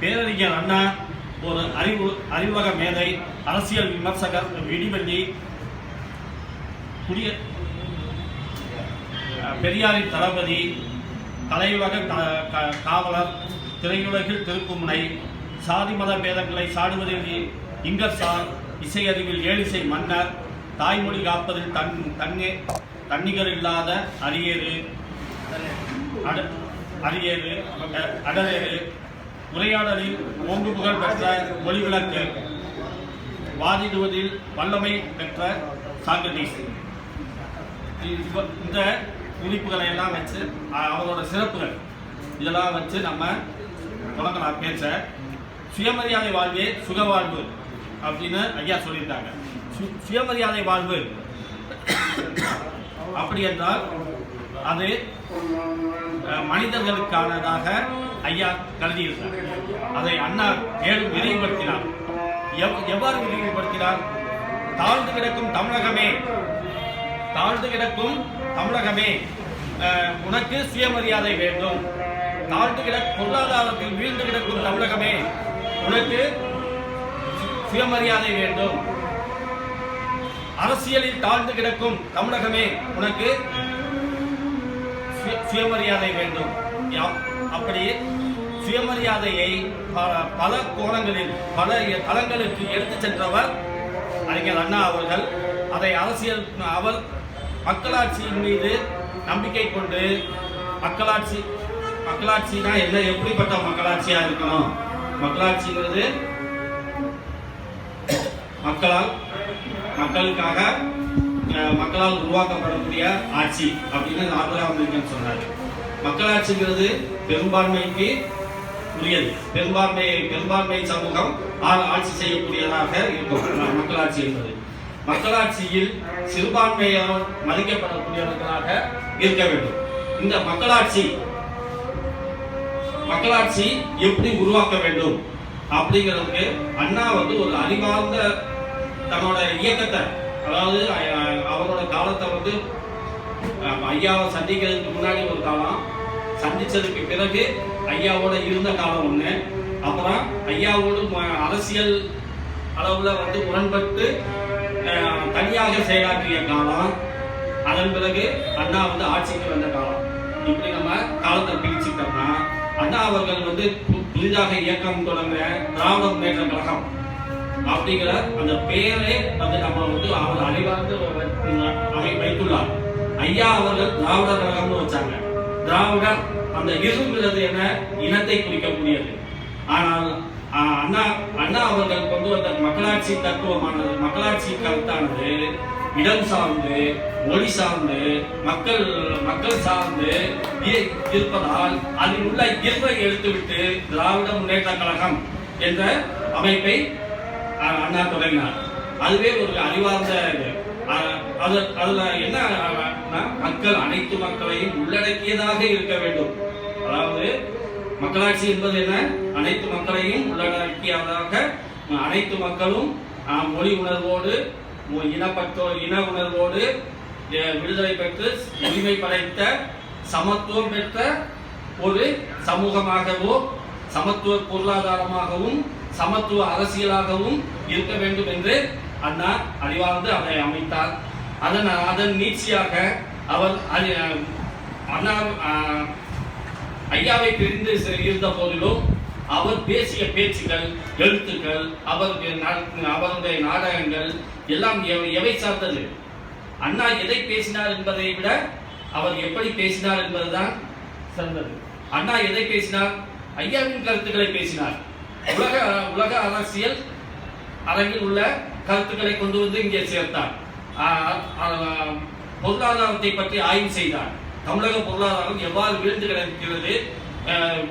பேரறிஞர் அண்ணா ஒரு அறிவு அறிவுலக மேதை அரசியல் விமர்சகர் விடிவெள்ளி குடிய பெரியாரின் தளபதி கலையுலக க- க- காவலர் திரையுலகில் திருப்புமுனை சாதி மத பேதங்களை சாடுவதில் இங்கர்சார் இசையறிவில் ஏழிசை மன்னர் தாய்மொழி காப்பதில் தன் தன்னே தன்னிகர் இல்லாத அரியேறு அட- அரியேறு அடலேறு உரையாடலில் ஓங்கு புகழ் பெற்ற மொழி விளக்கு வாதிடுவதில் வல்லமை பெற்ற சாக்ரட்டிஸ். இந்த குறிப்புகளை எல்லாம் வச்சு அவரோட சிறப்புகள். இதெல்லாம் வச்சு நம்ம தொடங்கலாம். பேச சுயமரியாதை வாழ்வே சுக வாழ்வு அப்படின்னு ஐயா சொல்லியிருந்தாங்க சு- சுயமரியாதை வாழ்வு அப்படி என்றால் அது மனிதர்களுக்கானதாக ஐயா கருதியிருந்தார் அதை அண்ணா மேலும் விரிவுபடுத்தினார். எவ்- எவ்வாறு விரிவுபடுத்தினார்? தாழ்ந்து கிடக்கும் தமிழகமே தாழ்ந்து கிடக்கும் தமிழகமே உனக்கு சுயமரியாதை வேண்டும். தாழ்ந்து கிட பொருளாதாரத்தில் வீழ்ந்து கிடக்கும் தமிழகமே உனக்கு சுயமரியாதை வேண்டும். அரசியலில் தாழ்ந்து கிடக்கும் தமிழகமே உனக்கு சுயமரியாதை வேண்டும். யா- அப்படி சுயமரியாதையை பல- பல கோணங்களில் பல தளங்களுக்கு எடுத்து சென்றவர் அறிஞர் அண்ணா அவர்கள். அதை அரசியல் அவர் மக்களாட்சியின் மீது நம்பிக்கை கொண்டு மக்களாட்சி மக்களாட்சினா என்ன எப்படிப்பட்ட மக்களாட்சியா இருக்கணும்? மக்களாட்சிங்கிறது மக்களால் மக்களுக்காக மக்களால் உருவாக்கப்படக்கூடிய ஆட்சி அப்படின்னு ஆபிரகாம் லிங்கன் சொன்னார் மக்களாட்சிங்கிறது பெரும்பான்மைக்கு உரியது. பெரும்பான்மை பெரும்பான்மை சமூகம் ஆட்சி செய்யக்கூடியதாக இருக்கும். மக்களாட்சி என்பது. மக்களாட்சியில் சிறுபான்மையால் மதிக்கப்படக்கூடியவர்களாக இருக்க வேண்டும். இந்த மக்களாட்சி மக்களாட்சி எப்படி உருவாக்க வேண்டும் அப்படிங்கிறதுக்கு அண்ணா வந்து ஒரு அறிவார்ந்த தன்னோட இயக்கத்தை அதாவது அவரோட காலத்தை வந்து ஐயாவை சந்திக்கிறதுக்கு முன்னாடி ஒரு காலம். சந்திச்சதுக்கு பிறகு ஐயாவோட இருந்த காலம் ஒன்று அப்புறம் ஐயாவோடு ம- அரசியல் அளவில் வந்து முரண்பட்டு தனியாக செயலாற்றிய காலம். அதன் பிறகு அண்ணா வந்து ஆட்சிக்கு வந்த காலம். இப்படி நம்ம காலத்தை பிரிச்சுட்டோம்னா அண்ணா அவர்கள் வந்து புதிதாக இயக்கம் தொடங்க திராவிட முன்னேற்ற கழகம். அப்படிங்கிற அந்த பெயரே வந்து நம்ம வந்து அவர் அறிவார்ந்து அவை வைத்துள்ளார். ஐயா அவர்கள் திராவிட கழகம்னு வச்சாங்க. திராவிடர் அந்த இருங்கிறது என்ன இனத்தை குறிக்கக்கூடியது. ஆனால் அண்ணா அண்ணா அவர்கள் கொண்டு வந்த மக்களாட்சி தத்துவமானது மக்களாட்சி கருத்தானது இடம் சார்ந்து மொழி சார்ந்து மக்கள் மக்கள் சார்ந்து இருப்பதால் அதில் உள்ள இயல்பை எடுத்துவிட்டு திராவிட முன்னேற்ற கழகம் என்ற அமைப்பை அண்ணா தொடங்கினார் அதுவே ஒரு அறிவார்ந்த இது. அது அதுல என்ன மக்கள் அனைத்து மக்களையும் உள்ளடக்கியதாக இருக்க வேண்டும். அதாவது மக்களாட்சி என்பது என்ன? அனைத்து மக்களையும் உள்ளடக்கியதாக அனைத்து மக்களும் மொழி உணர்வோடு இனப்பற்றோ இன உணர்வோடு விடுதலை பெற்று உரிமை படைத்த சமத்துவம் பெற்ற ஒரு சமூகமாகவோ சமத்துவ பொருளாதாரமாகவும் சமத்துவ அரசியலாகவும் இருக்க வேண்டும் என்று அண்ணா அறிவார்ந்து அதை அமைத்தார். அதன் அதன் நீட்சியாக அவர் அண்ணா ஐயாவை பிரிந்து இருந்த போதிலும் அவர் பேசிய பேச்சுகள் எழுத்துக்கள் அவருடைய அவருடைய நாடகங்கள் எல்லாம் எவை- எவை சார்ந்தது? அண்ணா எதை பேசினார் என்பதை விட அவர் எப்படி பேசினார் என்பதுதான் சிறந்தது. அண்ணா எதை பேசினார்? ஐயாவின் கருத்துக்களை பேசினார். உலக உலக அரசியல் அரங்கில் உள்ள கருத்துக்களை கொண்டு வந்து இங்கே சேர்த்தார். பொருளாதாரத்தை பற்றி ஆய்வு செய்தார். தமிழக பொருளாதாரம் எவ்வாறு வீழ்ந்து கிடக்கிறது?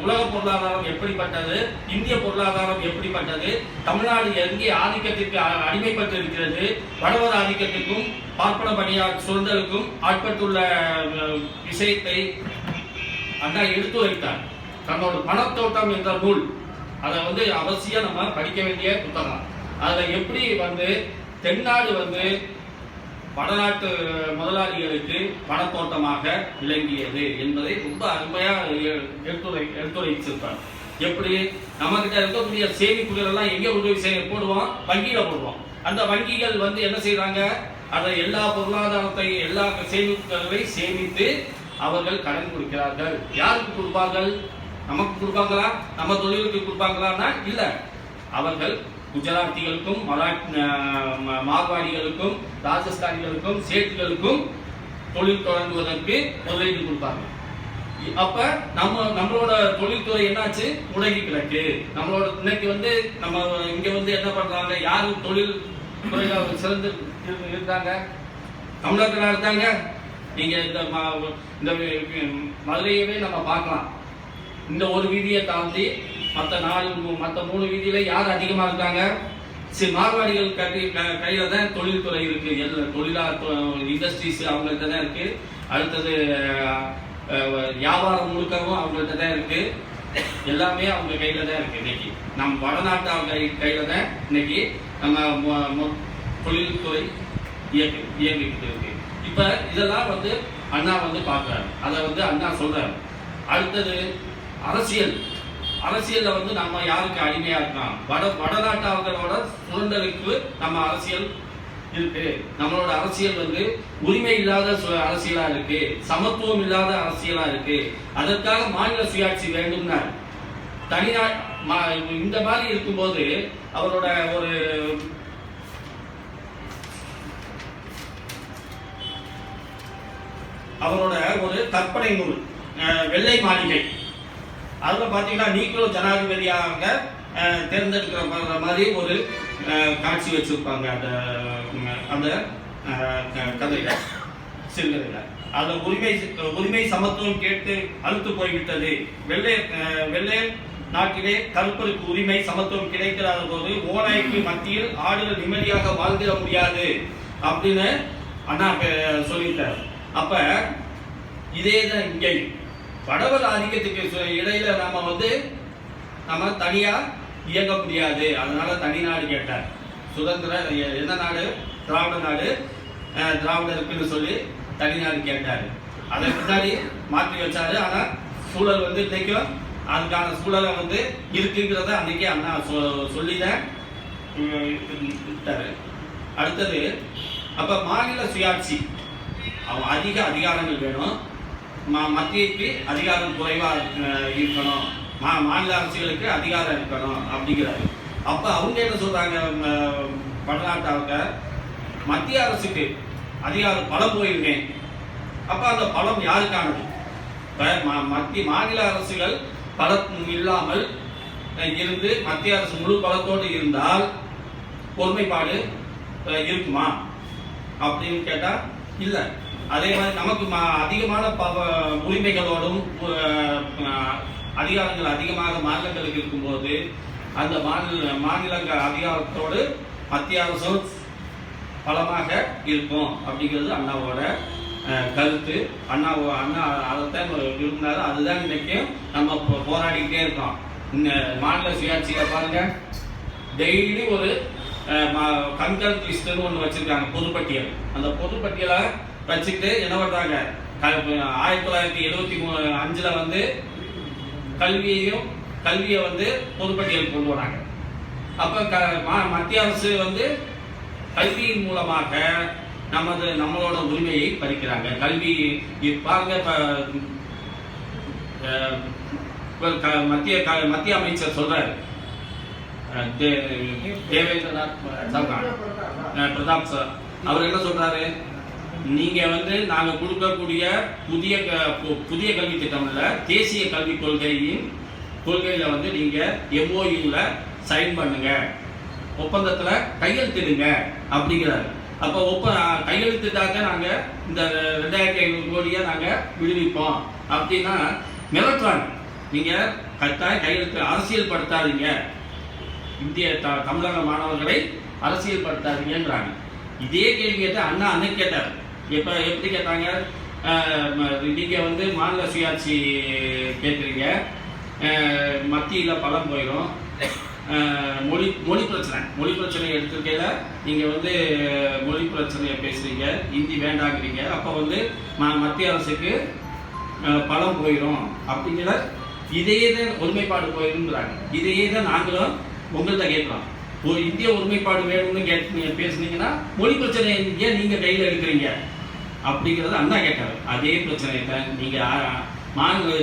உலக பொருளாதாரம் எப்படிப்பட்டது? இந்திய பொருளாதாரம் எப்படிப்பட்டது? தமிழ்நாடு எங்கே ஆதிக்கத்திற்கு அ- அடிமைப்பட்டு இருக்கிறது வடவர் ஆதிக்கத்திற்கும் பார்ப்பன பணியார் சுதந்திரக்கும் ஆட்பட்டுள்ள விஷயத்தை அண்ணா எடுத்து வைத்தார் தன்னோட பணத்தோட்டம் என்ற நூல் அதை வந்து அவசியம் நம்ம படிக்க வேண்டிய புத்தகம். அதில் எப்படி வந்து தென்னாடு வந்து வடநாட்டு முதலாளிகளுக்கு பணத்தோட்டமாக விளங்கியது என்பதை ரொம்ப அருமையாக எடுத்துரை எடுத்துரைச்சிருப்பார். எப்படி? நம்மகிட்ட இருக்கக்கூடிய சேமிப்புகளெல்லாம் எங்கே உதவி செய்ய போடுவோம்? வங்கியில் போடுவோம். அந்த வங்கிகள் வந்து என்ன செய்கிறாங்க அதை எல்லா பொருளாதாரத்தை எல்லா சேமிப்புகளை சேமித்து அவர்கள் கடன் கொடுக்கிறார்கள். யாருக்கு கொடுப்பார்கள்? நமக்கு கொடுப்பாங்களா? நம்ம தொழிலுக்கு கொடுப்பாங்களான்னா இல்ல. அவர்கள் குஜராத்திகளுக்கும் மரா மார்வாடிகளுக்கும் ராஜஸ்தானிகளுக்கும் சேட்டுகளுக்கும் தொழில் தொடங்குவதற்கு முதலீடு கொடுப்பாங்க. அப்ப நம்ம நம்மளோட தொழில்துறை என்னாச்சு? முடங்கி கிடக்கு. நம்மளோட இன்னைக்கு வந்து நம்ம இங்க வந்து என்ன பண்றாங்க? யாரு தொழில் துறையில சிறந்து இரு- இருந்தாங்க? தமிழர்களா இருந்தாங்க? நீங்க இந்த இந்த மதுரையவே நம்ம பார்க்கலாம். இந்த ஒரு வீதியை தாண்டி மற்ற நாலு மற்ற மூணு வீதியில யார் அதிகமா இருக்காங்க? சரி மார்வாடிகள் கட்டி க- கையில தான் தொழில்துறை இருக்கு. எல்லா தொழிலா இண்டஸ்ட்ரீஸ் அவங்கள்ட்ட தான் இருக்கு. அடுத்தது வியாபாரம் முழுக்கவும் அவங்கள்ட்ட தான் இருக்கு. எல்லாமே அவங்க கையில தான் இருக்கு இன்னைக்கு. நம் வடநாட்டு கை கையில தான் இன்னைக்கு நம்ம மொ- மொ- தொழில்துறை இயக்கு இயங்கிக்கிட்டு இருக்கு. இப்போ இதெல்லாம் வந்து அண்ணா வந்து பார்க்குறாரு அதை வந்து அண்ணா சொல்றாரு. அடுத்தது அரசியல். அரசியல்ல வந்து நம்ம யாருக்கு அடிமையா இருக்கலாம்? வட வடநாட்டாளர்களோட சுதந்திரக்கு நம்ம அரசியல் இருக்கு. நம்மளோட அரசியல் வந்து உரிமை இல்லாத சு- அரசியலா இருக்கு. சமத்துவம் இல்லாத அரசியலா இருக்கு. அதற்காக மாநில சுயாட்சி வேண்டும்னா தனிநா மா- இந்த மாதிரி இருக்கும்போது அவரோட ஒரு அவரோட ஒரு கற்பனை நூல் வெள்ளை மாளிகை. அதில் பார்த்தீங்கன்னா நீக்ரோ ஜனாதிபதியாக தேர்ந்தெடுக்கிற மாதிரி ஒரு காட்சி வச்சுருப்பாங்க. அந்த அந்த கதையில் சிறுகதையில். கதையில உரிமை உரிமை சமத்துவம் கேட்டு அழுத்து போய்விட்டது. வெள்ளை வெள்ளை நாட்டிலே கருப்பருக்கு உரிமை சமத்துவம் கிடைக்கிறாத போது ஓநாய்க்கு மத்தியில் ஆடுகள் நிம்மதியாக வாழ்ந்திட முடியாது அப்படின்னு அண்ணா சொல்லிட்டார். அப்ப இதே தான் இங்கே படவர் ஆதிக்கத்துக்கு சு- இடையில நாம வந்து நம்ம தனியா இயங்க முடியாது. அதனால தனி நாடு கேட்டார். சுதந்திர எந்த நாடு? திராவிட நாடு. அஹ், திராவிடருக்குன்னு சொல்லி தனி நாடு கேட்டார். அதை பின்னாடி மாற்றி வச்சாரு. ஆனா சூழல் வந்து இன்னைக்கும் அதுக்கான சூழலை வந்து இருக்குங்கிறத அன்னைக்கு அண்ணா சொ- சொல்லிதான் விட்டாரு. அடுத்தது அப்ப மாநில சுயாட்சி. அவன் அதிக அதிகாரங்கள் வேணும். ம- மத்தியக்கு அதிகாரம் குறைவாக இருக்கணும். மா- மாநில அரசுகளுக்கு அதிகாரம் இருக்கணும் அப்படிங்கிறாரு. அப்போ அவங்க என்ன சொல்கிறாங்க ம- மத்திய அரசுக்கு அதிகாரம் பலம் போயிருக்கேன். அப்போ அந்த பலம் யாருக்கானது? இப்ப மத்திய மாநில அரசுகள் பலம் இல்லாமல் இருந்து மத்திய அரசு முழு பலத்தோடு இருந்தால் ஒருமைப்பாடு இருக்குமா? அப்படின்னு கேட்டால் இல்லை. அதே மாதிரி நமக்கு அதிகமான பவ- உரிமைகளோடும் அதிகாரங்கள் அதிகமாக மாநிலங்களுக்கு இருக்கும்போது அந்த மாநில மாநிலங்கள் அதிகாரத்தோடு மத்திய அரசும் பலமாக இருக்கும் அப்படிங்கிறது அண்ணாவோட கருத்து. அண்ணா அண்ணா அதைத்தான் விரும்பினாரு அதுதான் இன்றைக்கும் நம்ம போ- போராடிக்கிட்டே இருக்கோம். இந்த மாநில சுயாட்சியில பாருங்க. டெய்லி ஒரு கண்கரண்ட் லிஸ்ட்னு ஒன்று வச்சுருக்காங்க பொதுப்பட்டியல். அந்த பொதுப்பட்டியலை வச்சுக்கிட்டு என்ன பண்றாங்க ஆயிரத்தி தொள்ளாயிரத்தி எழுபத்தி மூணு அஞ்சுல வந்து கல்வியையும் கல்வியை வந்து பொதுப்பட்டியல் கொண்டு வராங்க அப்ப மத்திய அரசு வந்து கல்வியின் மூலமாக நமது நம்மளோட உரிமையை பறிக்கிறாங்க கல்வி பாருங்க இப்ப மத்திய மத்திய அமைச்சர் சொல்றாரு தேவேந்திரநாத் பிரதாப் சார் அவர் என்ன சொல்றாரு நீங்கள் வந்து நாங்கள் கொடுக்கக்கூடிய புதிய க- பு- புதிய கல்வி திட்டமில் தேசிய கல்விக் கொள்கையின் கொள்கையில் வந்து நீங்கள் எம்ஓயூவில் சைன் பண்ணுங்க. ஒப்பந்தத்தில் கையெழுத்திடுங்க அப்படிங்கிறாரு. அப்போ ஒப்ப கையெழுத்திட்டாக்க நாங்கள் இந்த ரெண்டாயிரத்தி ஐநூறு கோடியை நாங்கள் விடுவிப்போம். அப்படின்னா மிரட்டுறாங்க நீங்கள் கட்டாயம் கையெழுத்து அரசியல் படுத்தாதீங்க இந்திய த- தமிழக மாணவர்களை அரசியல் படுத்தாதீங்கன்றாங்க இதே கேள்வி கேட்டால் அண்ணா அன்னைக்கு கேட்டார். எப்போ எப்படி கேட்டாங்க? நீங்கள் ம- வந்து மாநில சுயாட்சி கேட்குறீங்க. மத்தியில் பலம் போயிடும் மொழி மொழி பிரச்சனை. மொழி பிரச்சனை எடுத்துருக்கையில் நீங்கள் வந்து மொழி பிரச்சனையை பேசுறீங்க. ஹிந்தி வேண்டாங்கிறீங்க. அப்போ வந்து மத்திய அரசுக்கு பலம் போயிடும் அப்படிங்கிற இதையே தான் ஒருமைப்பாடு போயிருங்கிறாங்க. இதையே தான் நாங்களும் உங்கள்கிட்ட கேட்குறோம். ஒரு இந்திய ஒருமைப்பாடு வேணும்னு கேட்டு நீங்கள் பேசுனீங்கன்னா மொழி பிரச்சனை ஏன் நீங்கள் கையில் எடுக்கிறீங்க? அப்படிங்கிறது அண்ணா கேட்டார். அதே பிரச்சனையை தான் நீங்க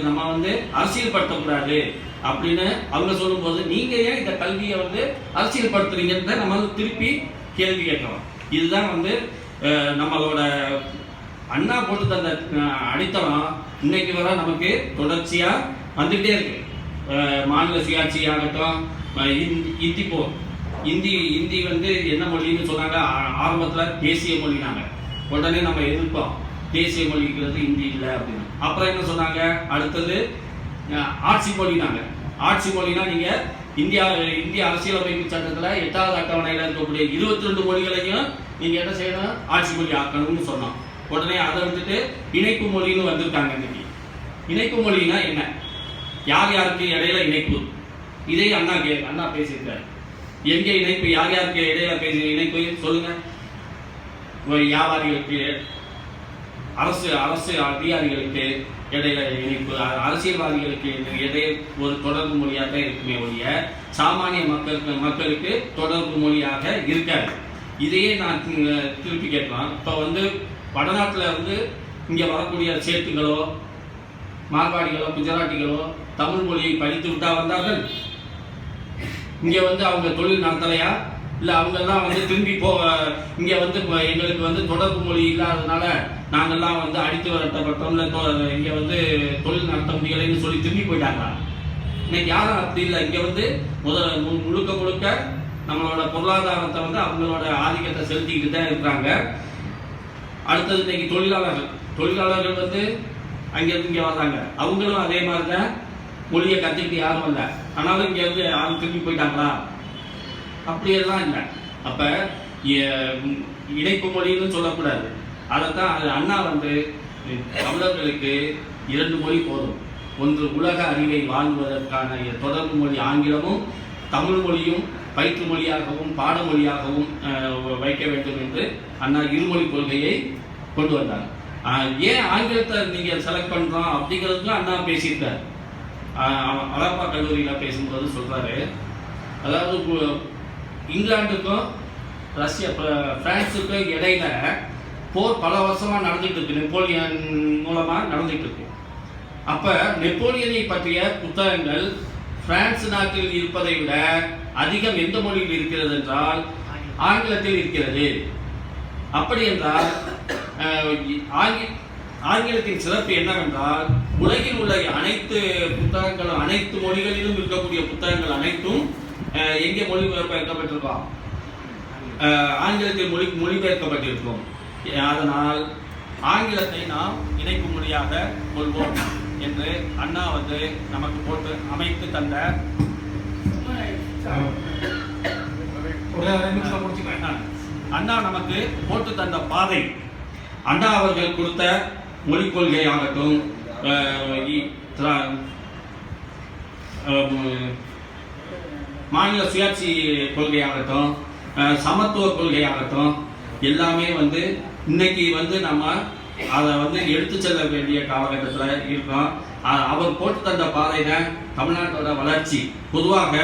நம்ம வந்து அரசியல்படுத்தக்கூடாது அப்படின்னு அவங்க சொல்லும்போது நீங்கள் ஏன் இந்த கல்வியை வந்து அரசியல்படுத்துறீங்கன்னு தான் நம்ம திருப்பி கேள்வி கேட்கலாம் இதுதான் வந்து நம்மளோட அண்ணா போட்டு தந்த அடித்தளம் இன்னைக்கு வர நமக்கு தொடர்ச்சியாக வந்துகிட்டே இருக்கு. மாநில சுயாட்சி ஆகட்டும் இந்தி- இந்தி போ இந்தி இந்தி வந்து என்ன மொழின்னு சொன்னாங்க? ஆ- தேசிய மொழினாங்க. உடனே நம்ம எதிர்ப்போம். தேசிய மொழிங்கிறது ஹிந்தி இல்லை அப்படின்னு. அப்புறம் என்ன சொன்னாங்க? அடுத்தது ஆட்சி மொழினாங்க ஆட்சி மொழினா நீங்க இந்தியா இந்திய அரசியலமைப்பு சட்டத்துல எட்டாவது அட்டவணையில இருக்கக்கூடிய இருபத்தி ரெண்டு மொழிகளையும் நீங்க என்ன செய்யணும்? ஆட்சி மொழி ஆக்கணும்னு சொன்னோம். உடனே அதை வந்துட்டு இணைப்பு மொழின்னு வந்திருக்காங்க இன்னைக்கு. இணைப்பு மொழினா என்ன? யார் யாருக்கு இடையில இணைப்பு? இதே அண்ணா கே அண்ணா பேசியிருக்காரு. எங்க இணைப்பு? யார் யாருக்கு இடையில பேசி இணைப்பு? சொல்லுங்க. வியாபாரிகளுக்கு அரசு அரசு அதிகாரிகளுக்கு இடையில இணைப்பு அரசியல்வாதிகளுக்கு இடையே ஒரு தொடர்பு மொழியாக தான் இருக்குமே ஒழிய சாமானிய மக்களுக்கு மக்களுக்கு தொடர்பு மொழியாக இருக்காது. இதையே நான் திருப்பி கேட்கலாம். இப்போ வந்து வடநாட்டில் இருந்து இங்கே வரக்கூடிய சேட்டுகளோ மார்வாடிகளோ குஜராட்டிகளோ தமிழ் மொழியை படித்து விட்டா வந்தார்கள். இங்கே வந்து அவங்க தொழில் நடத்தலையா? இல்லை அவங்கெல்லாம் வந்து திரும்பி போக இங்கே வந்து எங்களுக்கு வந்து தொடர்பு மொழி இல்லாததுனால நாங்கள்லாம் வந்து அடித்து வரட்டப்பட்டோம் இல்லை இங்கே வந்து தொழில் நடத்த முடியலைன்னு சொல்லி திரும்பி போயிட்டாங்களா இன்னைக்கு யாரும் அப்படி இல்லை. இங்கே வந்து முதல் முழுக்க முழுக்க நம்மளோட பொருளாதாரத்தை வந்து அவங்களோட ஆதிக்கத்தை செலுத்திக்கிட்டு தான் இருக்கிறாங்க. அடுத்தது இன்னைக்கு தொழிலாளர்கள். தொழிலாளர்கள் வந்து அங்கேருந்து இங்கே வர்றாங்க. அவங்களும் அதே மாதிரி தான் மொழியை கற்றுக்கிட்டு யாரும் இல்லை. ஆனாலும் இங்கே வந்து யாரும் திரும்பி போயிட்டாங்களா? அப்படியெல்லாம் இல்லை. அப்போ இணைப்பு மொழின்னு சொல்லக்கூடாது. அதைத்தான் அது அண்ணா வந்து தமிழர்களுக்கு இரண்டு மொழி போதும். ஒன்று உலக அறிவை வாழ்வதற்கான தொடர்பு மொழி ஆங்கிலமும் தமிழ் மொழியும் பயிற்று மொழியாகவும் பாடமொழியாகவும் வைக்க வேண்டும் என்று அண்ணா இருமொழி கொள்கையை கொண்டு வந்தார். ஏன் ஆங்கிலத்தை நீங்கள் செலக்ட் பண்ணுறோம் அப்படிங்கிறதுக்கு அண்ணா பேசியிருக்காரு. அழப்பா கல்லூரியில் பேசும்போது சொல்கிறாரு அதாவது இங்கிலாந்துக்கும் ரஷ்யா பிர- பிரான்ஸுக்கும் இடையில போர் பல வருஷமாக நடந்துட்டு இருக்கு. நெப்போலியன் மூலமாக நடந்துட்டு இருக்கு. அப்போ நெப்போலியனை பற்றிய புத்தகங்கள் பிரான்ஸ் நாட்டில் இருப்பதை விட அதிகம் எந்த மொழியில் இருக்கிறது என்றால் ஆங்கிலத்தில் இருக்கிறது. அப்படி என்றால் ஆங்கிலத்தின் சிறப்பு என்னவென்றால் உலகில் உள்ள அனைத்து புத்தகங்களும் அனைத்து மொழிகளிலும் இருக்கக்கூடிய புத்தகங்கள் அனைத்தும் எங்கே மொழிபெயர்க்கப்பட்டிருக்கோம் ஆங்கிலத்தில் மொழி மொழிபெயர்க்கப்பட்டிருக்கும். அதனால் ஆங்கிலத்தை நாம் இணைப்பு மொழியாக கொள்வோம் என்று அண்ணா வந்து நமக்கு போட்டு அமைத்து தந்த அண்ணா நமக்கு போட்டு தந்த பாதை. அண்ணா அவர்கள் கொடுத்த மொழிக் கொள்கையாகட்டும் மாநில சுயாட்சி கொள்கையாகட்டும் சமத்துவ கொள்கையாகட்டும் எல்லாமே வந்து இன்னைக்கு வந்து நம்ம அதை வந்து எடுத்து செல்ல வேண்டிய காலகட்டத்தில் இருக்கோம். அவர் போட்டு தந்த பாதையில தமிழ்நாட்டோட வளர்ச்சி. பொதுவாக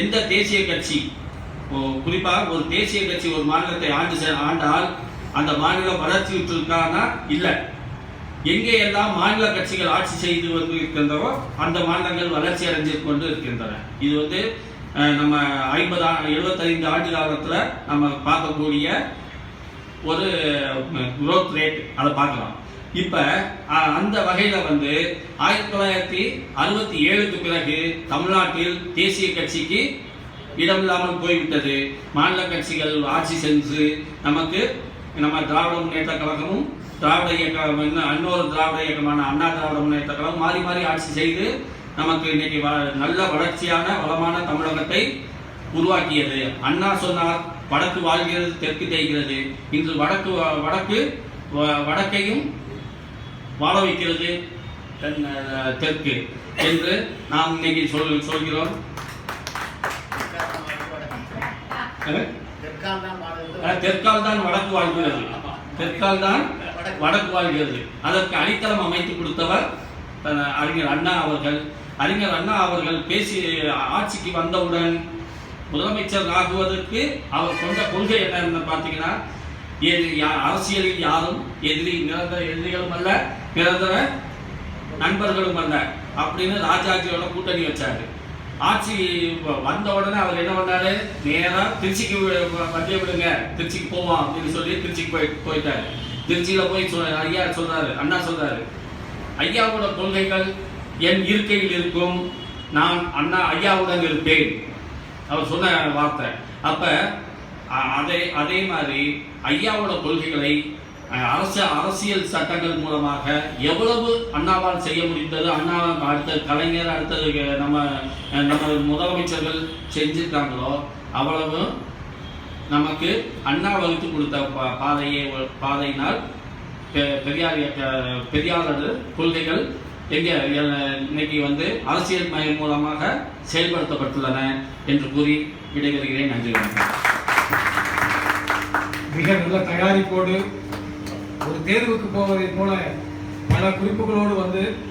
எந்த தேசிய கட்சி குறிப்பாக ஒரு தேசிய கட்சி ஒரு மாநிலத்தை ஆண்டு ஆண்டால் அந்த மாநிலம் வளர்ச்சி இருக்கானா இல்லை. எங்கே எல்லாம் மாநில கட்சிகள் ஆட்சி செய்து வந்து இருக்கின்றனோ அந்த மாநிலங்கள் வளர்ச்சி அடைஞ்சு கொண்டு இருக்கின்றன இது வந்து நம்ம ஐம்பது எழுபத்தைந்து ஆண்டு காலத்தில் நம்ம பார்க்கக்கூடிய ஒரு குரோத் ரேட் அதை பார்க்கலாம். இப்போ அந்த வகையில் வந்து ஆயிரத்தி தொள்ளாயிரத்தி அறுபத்தி ஏழுக்கு பிறகு தமிழ்நாட்டில் தேசிய கட்சிக்கு இடமில்லாமல் போய்விட்டது. மாநில கட்சிகள் ஆட்சி சென்று நமக்கு நம்ம திராவிட முன்னேற்ற கழகமும் திராவிட இயக்கம் இன்னொரு திராவிட இயக்கமான அண்ணா திராவிட முன்னேற்ற கழகம் மாறி மாறி ஆட்சி செய்து நமக்கு இன்னைக்கு நல்ல வளர்ச்சியான வளமான தமிழகத்தை உருவாக்கியது. அண்ணா சொன்னார் வடக்கு வாழ்கிறது தெற்கு தேய்கிறது. இன்று வடக்கு வடக்கு வடக்கையும் வாழ வைக்கிறது தெற்கு என்று நாம் இன்னைக்கு சொல் சொல்கிறோம். தெற்கால் தான் வடக்கு வாழ்கிறது. தெற்கால் தான் வடக்கு வாழ்கிறது. அதற்கு அடித்தளம் அமைத்து கொடுத்தவர் அறிஞர் அண்ணா அவர்கள். அறிஞர் அண்ணா அவர்கள் பேசி ஆட்சிக்கு வந்தவுடன் முதலமைச்சர் ஆகுவதற்கு அவர் கொண்ட கொள்கை என்னன்னு பார்த்தீங்கன்னா யா- அரசியலில் யாரும் எதிரி நிரந்தர எதிரிகளும் அல்ல நிரந்தர நண்பர்களும் அல்ல அப்படின்னு ராஜாஜியோட கூட்டணி வச்சாரு. ஆட்சி வந்த உடனே அவர் என்ன பண்ணாரு? நேராக திருச்சிக்கு வி- வண்டியை விடுங்க திருச்சிக்கு போவோம் அப்படின்னு சொல்லி திருச்சிக்கு போய் போயிட்டாரு. திருச்சியில போய் சொ ஐயா சொல்றாரு அண்ணா சொல்றாரு ஐயாவோட கொள்கைகள் என் இருக்கையில் இருக்கும். நான் அண்ணா ஐயாவுடன் இருப்பேன். அவர் சொன்ன வார்த்தை. அப்ப அதே அதே மாதிரி ஐயாவோட கொள்கைகளை அரச அரசு அரசியல் சட்டங்கள் மூலமாக எவ்வளவு அண்ணாவால் செய்ய முடிந்தது? அண்ணா அடுத்த கலைஞர் அடுத்தது நம்ம நம்ம முதலமைச்சர்கள் செஞ்சிருக்காங்களோ அவ்வளவு நமக்கு அண்ணா வகுத்து கொடுத்த பா- பாதையை பாதையினால் பெரியார் பெரியாரது கொள்கைகள் எங்கே இன்னைக்கு வந்து அரசியல் மயம் மூலமாக செயல்படுத்தப்பட்டுள்ளன என்று கூறி விடைபெறுகிறேன். நன்றி வணக்கம். மிக நல்ல தயாரிப்போடு ஒரு தேர்வுக்கு போவதை போல பல குறிப்புகளோடு வந்து